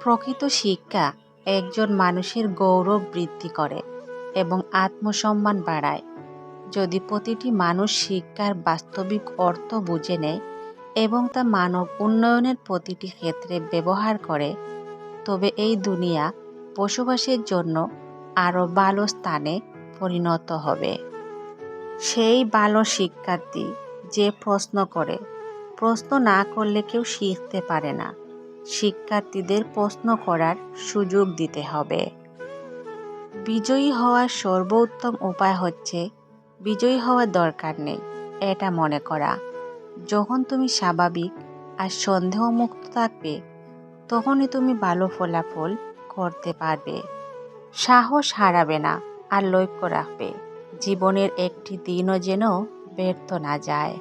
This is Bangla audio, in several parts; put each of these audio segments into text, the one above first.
প্রকৃত শিক্ষা একজন মানুষের গৌরব বৃদ্ধি করে এবং আত্মসম্মান বাড়ায়। যদি প্রতিটি মানুষ শিক্ষার বাস্তবিক অর্থ বুঝে নেয় এবং তা মানব উন্নয়নের প্রতিটি ক্ষেত্রে ব্যবহার করে, তবে এই দুনিয়া বসবাসের জন্য আরও ভালো স্থানে পরিণত হবে। সেই ভালো শিক্ষার্থী যে প্রশ্ন করে, প্রশ্ন না করলে কেউ শিখতে পারে না। শিক্ষার্থীদের প্রশ্ন করার সুযোগ দিতে হবে। বিজয়ী হওয়ার সর্বোত্তম উপায় হচ্ছে, বিজয়ী হওয়ার দরকার নেই, এটা মনে করা। যখন তুমি স্বাভাবিক আর সন্দেহমুক্ত থাকবে, তখনই তুমি ভালো ফলাফল করতে পারবে। সাহস হারাবে না আর লক্ষ্য রাখবে, জীবনের একটি দিনও যেন ব্যর্থ না যায়।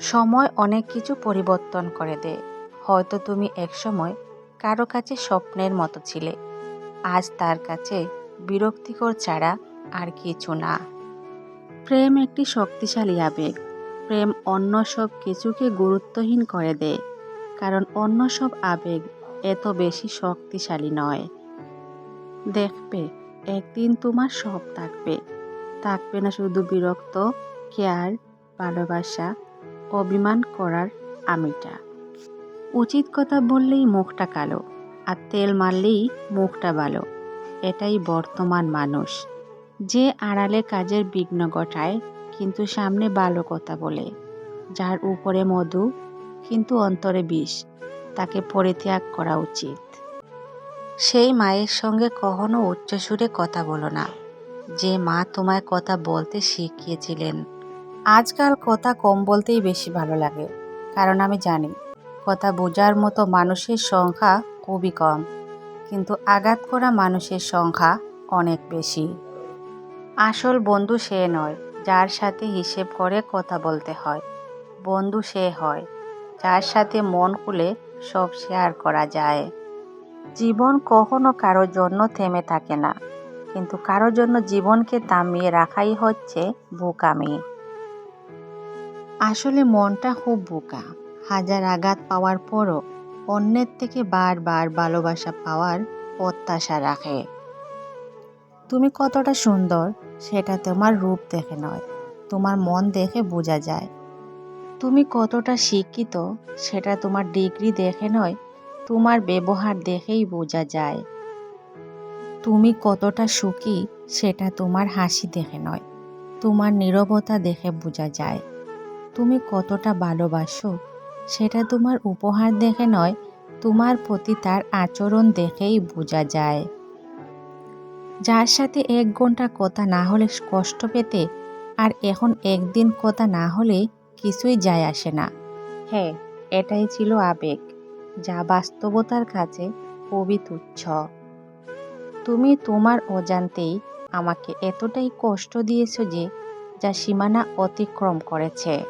সময় অনেক কিছু পরিবর্তন করে দেয়। হয়তো তুমি একসময় কারও কাছে স্বপ্নের মতো ছিলে। আজ তার কাছে বিরক্তিকর ছাড়া আর কিছু না। প্রেম একটি শক্তিশালী আবেগ। প্রেম অন্য সব কিছুকে গুরুত্বহীন করে দেয়, কারণ অন্য সব আবেগ এত বেশি শক্তিশালী নয়। দেখবে, একদিন তোমার সব থাকবে। থাকবে না শুধু বিরক্ত, কেয়ার, ভালোবাসা, অভিমান করার আমিটা। উচিত কথা বললেই মুখটা কালো আর তেল মারলেই মুখটা ভালো। এটাই বর্তমান মানুষ। যে আড়ালে কাজের বিঘ্ন ঘটায়, কিন্তু সামনে ভালো কথা বলে। যার উপরে মধু, কিন্তু অন্তরে বিষ, তাকে পরিত্যাগ করা উচিত। সেই মায়ের সঙ্গে কখনো উচ্চসুরে কথা বলো না। যে মা তোমায় কথা বলতে শিখিয়েছিলেন। আজকাল কথা কম বলতেই বেশি ভালো লাগে, কারণ আমি জানি কথা বোঝার মতো মানুষের সংখ্যা খুবই কম, কিন্তু আঘাত করা মানুষের সংখ্যা অনেক বেশি। আসল বন্ধু সে নয়, যার সাথে হিসেব করে কথা বলতে হয়। বন্ধু সে হয়, যার সাথে মন খুলে সব শেয়ার করা যায়। জীবন কখনো কারোর জন্য থেমে থাকে না, কিন্তু কারোর জন্য জীবনকে থামিয়ে রাখাই হচ্ছে বোকামি। আসলে মনটা খুব বোকা হাজার আঘাত পাওয়ার পরও অন্যের থেকে বারবার ভালোবাসা পাওয়ার প্রত্যাশা রাখে। তুমি কতটা সুন্দর, সেটা তোমার রূপ দেখে নয়, তোমার মন দেখে বোঝা যায়। তুমি কতটা শিক্ষিত, সেটা তোমার ডিগ্রি দেখে নয়, তোমার ব্যবহার দেখেই বোঝা যায়। তুমি কতটা সুখী, সেটা তোমার হাসি দেখে নয়, তোমার নীরবতা দেখে বোঝা যায়। তুমি কতটা ভালোবাসো সেটা তোমার উপহার দেখে নয়, তোমার প্রতি তার আচরণ দেখেই বোঝা যায়। যার সাথে এক ঘণ্টা কথা না হলে কষ্ট পেতে আর এখন একদিন কথা না হলে কিছুই যায় আসে না। হ্যাঁ এটাই ছিল আবেগ, যা বাস্তবতার কাছে খুবই তুচ্ছ। তুমি তোমার অজান্তেই আমাকে এতটাই কষ্ট দিয়েছ যে, যা সীমানা অতিক্রম করেছে।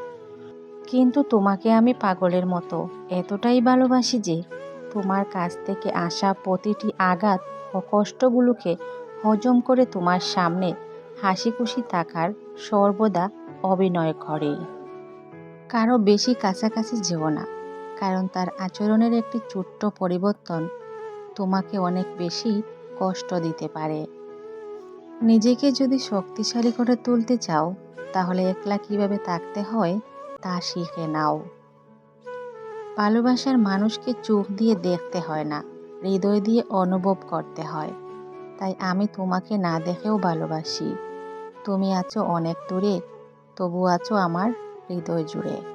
কিন্তু তোমাকে আমি পাগলের মতো। এতটাই ভালোবাসি যে, তোমার কাছ থেকে আসা প্রতিটি আঘাত ও কষ্টগুলোকে হজম করে তোমার সামনে হাসি খুশি থাকার সর্বদা অভিনয় করে। কারও বেশি কাছাকাছি যেও না, কারণ তার আচরণের একটি ছোট্ট পরিবর্তন তোমাকে অনেক বেশি কষ্ট দিতে পারে। নিজেকে যদি শক্তিশালী করে তুলতে চাও, তাহলে একলা কীভাবে থাকতে হয় তা শিখে নাও। ভালোবাসার মানুষকে চোখ দিয়ে দেখতে হয় না, হৃদয় দিয়ে অনুভব করতে হয়। তাই আমি তোমাকে না দেখেও ভালোবাসি। তুমি আছো অনেক দূরে তবু আছো আমার হৃদয় জুড়ে।